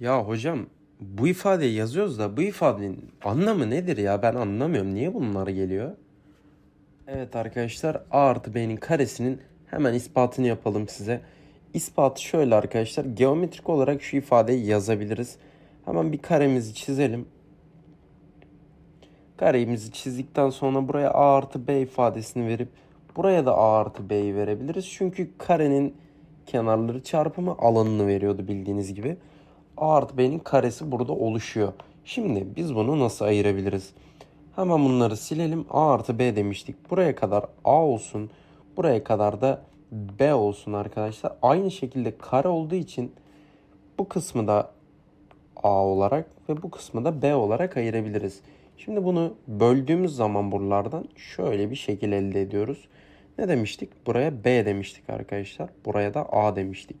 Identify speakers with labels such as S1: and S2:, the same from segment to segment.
S1: Ya hocam bu ifadeyi yazıyoruz da bu ifadenin anlamı nedir ya? Ben anlamıyorum. Niye bunlar geliyor? Evet arkadaşlar a artı b'nin karesinin hemen ispatını yapalım size. İspatı şöyle arkadaşlar. Geometrik olarak şu ifadeyi yazabiliriz. Hemen bir karemizi çizelim. Karemizi çizdikten sonra buraya a artı b ifadesini verip buraya da a artı b'yi verebiliriz. Çünkü karenin kenarları çarpımı alanını veriyordu bildiğiniz gibi. A artı b'nin karesi burada oluşuyor. Şimdi biz bunu nasıl ayırabiliriz? Hemen bunları silelim. A artı B demiştik. Buraya kadar A olsun. Buraya kadar da B olsun arkadaşlar. Aynı şekilde kare olduğu için bu kısmı da A olarak ve bu kısmı da B olarak ayırabiliriz. Şimdi bunu böldüğümüz zaman buralardan şöyle bir şekil elde ediyoruz. Ne demiştik? Buraya B demiştik arkadaşlar. Buraya da A demiştik.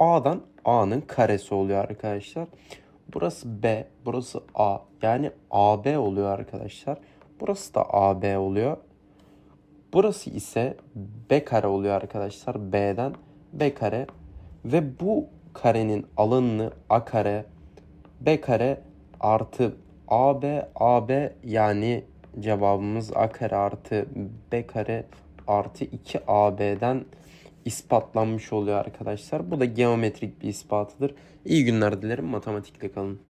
S1: A'dan A'nın karesi oluyor arkadaşlar. Burası B, burası A. Yani AB oluyor arkadaşlar. Burası da AB oluyor. Burası ise B kare oluyor arkadaşlar. B'den B kare. Ve bu karenin alanını A kare, B kare artı AB, AB yani cevabımız A kare artı B kare artı 2AB'den ispatlanmış oluyor arkadaşlar. Bu da geometrik bir ispatıdır. İyi günler dilerim. Matematikle kalın.